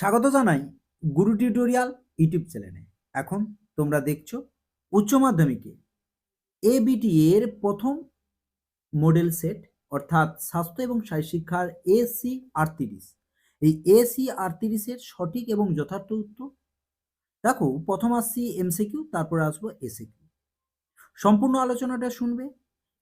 স্বাগত জানাই গুরু tutorial YouTube চ্যানেলে। এখন তোমরা দেখছ উচ্চ মাধ্যমিকে এবিটি এর প্রথম মডেল সেট অর্থাৎ স্বাস্থ্য এবং শিক্ষার এসি আটত্রিশ এই এসি আটত্রিশের সঠিক এবং যথার্থ উত্তর? দেখো, প্রথম আসছি এমসিকিউ তারপরে আসব এসিকিউ সম্পূর্ণ আলোচনাটা শুনবে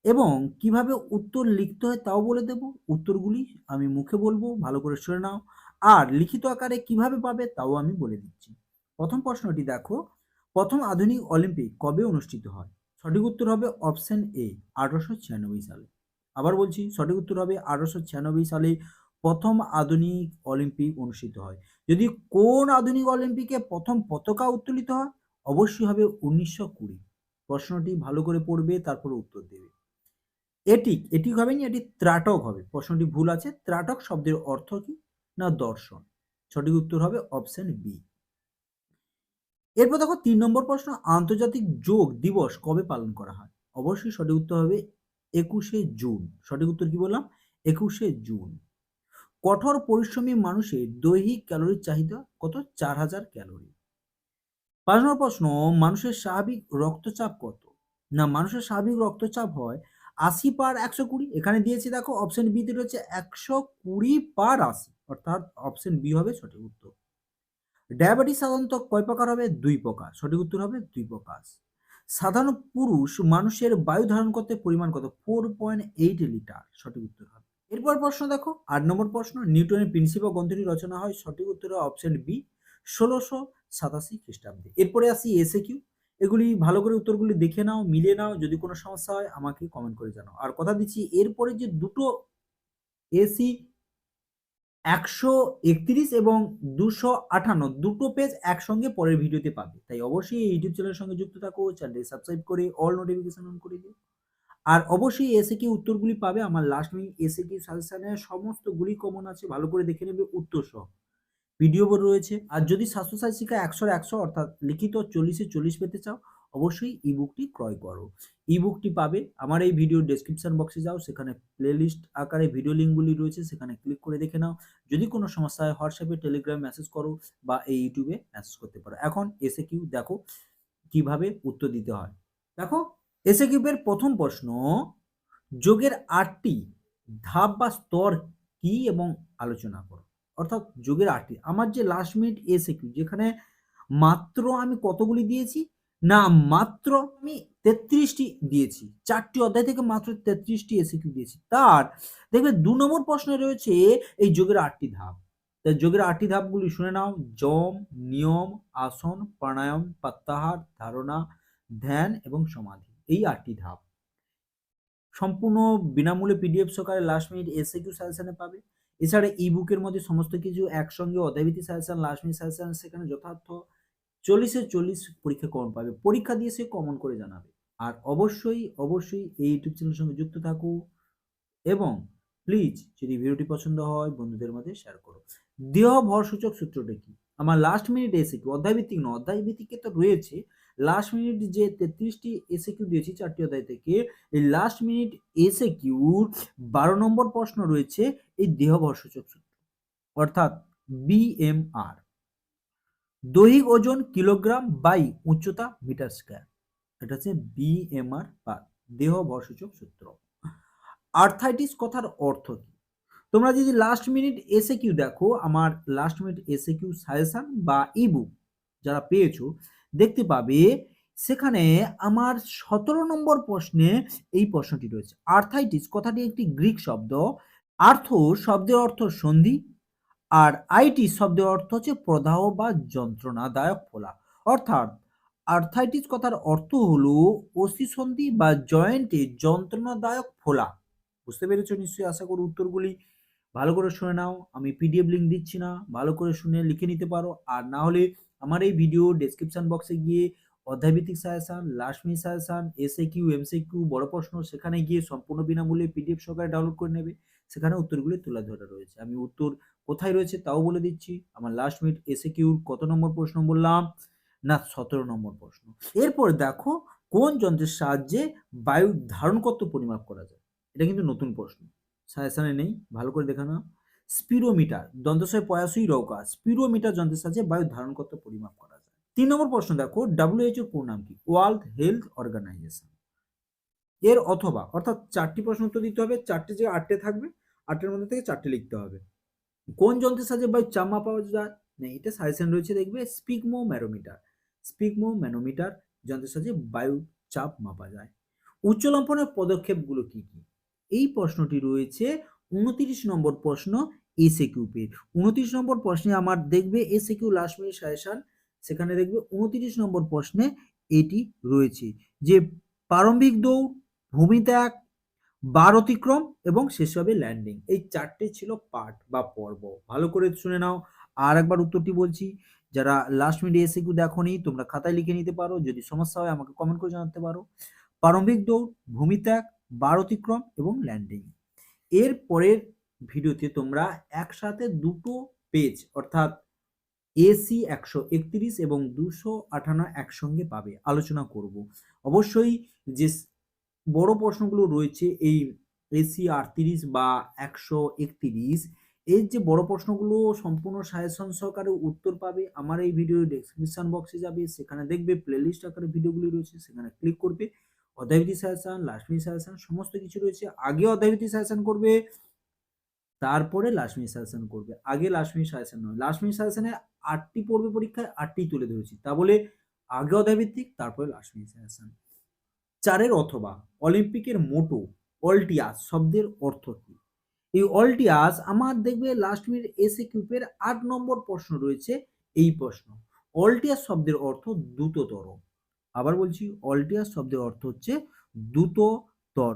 এবং কীভাবে উত্তর লিখতে হয় তাও বলে দেব। উত্তরগুলি আমি মুখে বলব, ভালো করে শুনে নাও। আর লিখিত আকারে কীভাবে পাবে তাও আমি বলে দিচ্ছি। প্রথম প্রশ্নটি দেখো, প্রথম আধুনিক অলিম্পিক কবে অনুষ্ঠিত হয়? সঠিক উত্তর হবে অপশন এ, আঠারোশো ছিয়ানব্বই সালে। আবার বলছি, সঠিক উত্তর হবে আঠারোশো ছিয়ানব্বই সালে প্রথম আধুনিক অলিম্পিক অনুষ্ঠিত হয়। যদি কোন আধুনিক অলিম্পিকে প্রথম পতাকা উত্তোলিত হয়? অবশ্যই হবে উনিশশো কুড়ি। প্রশ্নটি ভালো করে পড়বে, তারপরে উত্তর দেবে। এটি এটি হবে না এটি ত্রাটক হবে। প্রশ্নটি ভুল আছে, ত্রাটক শব্দের অর্থ কি? না দর্শন? সঠিক উত্তর হবে অপশন বি এরপর দেখো তিন নম্বর প্রশ্ন, আন্তর্জাতিক যোগ দিবস কবে পালন করা হয়? অবশ্যই সঠিক উত্তর হবে একুশে জুন। সঠিক উত্তর কি বললাম? একুশে জুন। কঠোর পরিশ্রমী মানুষের দৈহিক ক্যালোরির চাহিদা কত? চার হাজার ক্যালোরি। পাঁচ নম্বর প্রশ্ন, মানুষের স্বাভাবিক রক্তচাপ কত? না, মানুষের স্বাভাবিক রক্তচাপ হয় আশি পার একশো কুড়ি। এখানে দিয়েছি দেখো অপশন বিতে রয়েছে একশো কুড়ি পার আশি। অর্থাৎ অপশন বি হবে সঠিক উত্তর। ডায়াবেটিস সাধারণত কয় প্রকার হবে? দুই প্রকার। সঠিক উত্তর হবে দুই প্রকার। সাধারণ পুরুষ মানুষের বায়ু ধারণ করতে পরিমাণ কত? Four point eight litre. সঠিক উত্তর হবে। এরপর প্রশ্ন দেখো, আট নম্বর প্রশ্ন, নিউটনের প্রিন্সিপাল গ্রন্থটি রচনা হয় সঠিক উত্তর অপশন বি ষোলোশো সাতাশি খ্রিস্টাব্দে। এরপরে আসি এসে কিউ এগুলি ভালো করে উত্তরগুলি দেখে নাও, মিলিয়ে নাও, যদি কোনো সমস্যা হয় আমাকে কমেন্ট করে জানাও। আর কথা দিচ্ছি, এরপরে যে দুটো এসি একশো একত্রিশ এবং দুশো আটান্ন। দুটো পেজ একসঙ্গে পরের ভিডিওতে পাবে। তাই অবশ্যই এই ইউটিউব চ্যানেলের সঙ্গে যুক্ত থাকো চ্যানেলটি সাবস্ক্রাইব করে অল নোটিফিকেশন অন করে দিও। আর অবশ্যই এসে কি উত্তরগুলি পাবে। আমার লাস্ট মিনিট এসে কি সাজেশনে সমস্তগুলি কমন আছে, ভালো করে দেখে নেবে উত্তর সহ ভিডিও রয়েছে। আর যদি স্বাস্থ্য সাথী শিক্ষা একশোর একশো, অর্থাৎ লিখিত চল্লিশে চল্লিশ পেতে চাও, অবশ্যই ই বুকটি ক্রয় করো। ই বুকটি পাবে, আমার এই ভিডিও ডেসক্রিপশন বক্সে যাও, সেখানে প্লেলিস্ট আকারে ভিডিও লিঙ্কগুলি রয়েছে, সেখানে ক্লিক করে দেখে নাও। যদি কোনো সমস্যা হয়, হোয়াটসঅ্যাপে টেলিগ্রাম মেসেজ করো, বা এই ইউটিউবে মেসেজ করতে পারো। এখন এসে কিউ দেখো, কীভাবে উত্তর দিতে হয়। দেখো এসে কিউবের প্রথম প্রশ্ন, যোগের আটটি ধাপ বা স্তর কি এবং আলোচনা করো। অর্থাৎ যোগের আটটি। আমার যে লাস্ট মিনিট এসে কিউ যেখানে মাত্র আমি কতগুলি দিয়েছি? না, মাত্র আমি তেত্রিশটি দিয়েছি। চারটি অধ্যায় থেকে মাত্র তেত্রিশটি এসিকিউ দিয়েছি। তার, দেখবে দু নম্বর প্রশ্নে রয়েছে এই যোগের আটটি ধাপ। তা যোগের আটটি ধাপগুলি শুনে নাও। জম, নিয়ম, আসন, প্রাণায়াম, প্রত্যাহার, ধারণা, ধ্যান এবং সমাধি। এই আটটি ধাপ। সম্পূর্ণ বিনামূল্যে পিডিএফ সহকারে লাস্ট মিনিট এসে কিউ সাজেশনে পাবে। এছাড়া ই বুকের মধ্যে সমস্ত কিছু একসঙ্গে অধ্যায়ভিত্তিক সাজেশন লাস্ট মিনিট সাজেশন সেখানে যথার্থ চল্লিশে চল্লিশ পরীক্ষা কমন পাবে। পরীক্ষা দিয়ে সে কমন করে জানাবে। আর অবশ্যই অবশ্যই এই ইউটিউব চ্যানেলের সঙ্গে যুক্ত থাকো এবং প্লিজ যদি ভিডিওটি পছন্দ হয়, বন্ধুদের মধ্যে শেয়ার করো। দেহ ভরসূচক সূত্রটা কি? আমার লাস্ট মিনিট এসে কিউ অধ্যায়ভিত্তিক নয় অধ্যায় ভিত্তিকে তো রয়েছে। লাস্ট মিনিট যে তেত্রিশটি এসে কিউ দিয়েছি, চারটি অধ্যায় থেকে, এই লাস্ট মিনিট এসে কিউর বারো নম্বর প্রশ্ন রয়েছে এই দেহ ভরসূচক সূত্র অর্থাৎ বিএমআর দৈহিক ওজন কিলোগ্রাম বাই উচ্চতা মিটার স্কয়ার। এটা হচ্ছে বিএমআর বা দেহ ভরসূচক সূত্র। আর্থাইটিস কথার অর্থ কি? তোমরা যদি লাস্ট মিনিট এসে কিউ দেখো, আমার লাস্ট মিনিট এসে কিউ সাজেশন বা ইবুক যারা পেয়েছ, দেখতে পাবে সেখানে আমার সতেরো নম্বর প্রশ্নে এই প্রশ্নটি রয়েছে। আর্থাইটিস কথাটি একটি গ্রিক শব্দ আর্থ শব্দের অর্থ সন্ধি, আর আইটি শব্দের অর্থ হচ্ছে প্রদাহ বা যন্ত্রণাদায়ক ফোলা। অর্থাৎ আর্থাইটিস কথার অর্থ হলো অস্থিসন্ধি বা জয়েন্টে যন্ত্রণাদায়ক ফোলা। বুঝতে পেরেছ নিশ্চয়ই? আশা করি উত্তরগুলি ভালো করে শুনে নাও। আমি পিডিএফ লিঙ্ক দিচ্ছি না, ভালো করে শুনে লিখে নিতে পারো। আর না হলে আমার এই ভিডিও ডেসক্রিপশন বক্সে গিয়ে অধ্যায়ভিত্তিক suggestion minute suggestion SAQ MCQ বড় প্রশ্ন সেখানে গিয়ে সম্পূর্ণ বিনামূল্যে পিডিএফ সহকারে ডাউনলোড করে নেবে। সেখানে উত্তরগুলি তুলে ধরা রয়েছে। আমি উত্তর কোথায় রয়েছে তাও বলে দিচ্ছি। আমার লাস্ট মিনিট এসে কত নম্বর প্রশ্ন বললাম? না, সতেরো নম্বর প্রশ্ন। এরপর দেখো কোন যন্ত্রের সাহায্যে বায়ু ধারণ কত পরিমাপ করা যায়? এটা কিন্তু নতুন প্রশ্ন। সাজেশনে নেই, ভালো করে দেখে নাও। স্পিরোমিটার দন্তশয় পয়াসই রৌকা স্পিরোমিটার যন্ত্রের সাহায্যে বায়ু ধারণকর্তা পরিমাপ করা যায়। তিন নম্বর প্রশ্ন দেখো ডাব্লিউএইচও পুরো নাম কি? ওয়ার্ল্ড হেলথ অর্গানাইজেশন এর অথবা, অর্থাৎ চারটি প্রশ্ন উত্তর দিতে হবে, চারটে যে আটটে থাকবে, আটটের মধ্যে থেকে চারটে লিখতে হবে। কোন যন্ত্রের সাহায্যে বায়ু চাপ মাপা যায়? না, এটা সাজেশন রয়েছে, দেখবে স্পিকমো ম্যারোমিটার স্পিকমো ম্যানোমিটার যন্ত্রের সাহায্যে বায়ু চাপ মাপা যায়। উচ্চ লম্ফনের পদক্ষেপগুলো কি কি? এই প্রশ্নটি রয়েছে উনত্রিশ নম্বর প্রশ্ন এসে কিউপের উনত্রিশ নম্বর প্রশ্নে আমার দেখবে এসে কিউ লাস্ট মিনিট সাজেশন, সেখানে দেখবে উনত্রিশ নম্বর প্রশ্নে এটি রয়েছে যে প্রারম্ভিক দৌড় ভূমিত্যাগ, বার অতিক্রম এবং শেষ হবে ল্যান্ডিং এই চারটে ছিল পার্ট বা পর্ব। ভালো করে শুনে নাও। আর একবার উত্তরটি বলছি। যারা লাস্ট মিনিটে এসে কিউ দেখোনি, তোমরা খাতায় লিখে নিতে পারো। যদি সমস্যা হয়, আমাকে কমেন্ট করে জানাতে পারো। প্রারম্ভিক দৌড়, ভূমিত্যাগ, বার অতিক্রম এবং ল্যান্ডিং এর পরের ভিডিওতে তোমরা একসাথে দুটো পেজ অর্থাৎ এসি একশো একত্রিশ এবং দুশো আটান্ন একসঙ্গে পাবে। আলোচনা করব। অবশ্যই যে বড় প্রশ্নগুলো রয়েছে এই এসি আটত্রিশ বা একশো একত্রিশ। এর যে বড় প্রশ্নগুলো সম্পূর্ণ সাজেশন সহকারে উত্তর পাবে, আমার এই ভিডিও ডেসক্রিপশন বক্সে যাবে। সেখানে দেখবে প্লেলিস্ট আকারে ভিডিওগুলি রয়েছে, সেখানে ক্লিক করবে। অধ্যায়ভিত্তিক সাজেশন মিনিট সাজেশন সমস্ত কিছু রয়েছে। আগে অধ্যায়ভিত্তিক সাজেশন করবে, তারপরে মিনিট সাজেশন করবে। আগে মিনিট সাজেশন নয়। মিনিট সাজেশনে আটটি পড়বে পরীক্ষায় আটটি তুলে ধরেছি। তা বলে আগে অধ্যায়ভিত্তিক, তারপরে মিনিট সাজেশন চারের অথবা অলিম্পিকের মোটো অলটিয়াস শব্দের অর্থ কি? এই অলটিয়াস আমার দেখবে লাস্ট মিনিট এসে কিউপের আট নম্বর প্রশ্ন রয়েছে এই প্রশ্ন। অলটিয়াস শব্দের অর্থ দ্রুততর। আবার বলছি, অলটিয়াস শব্দের অর্থ হচ্ছে দ্রুততর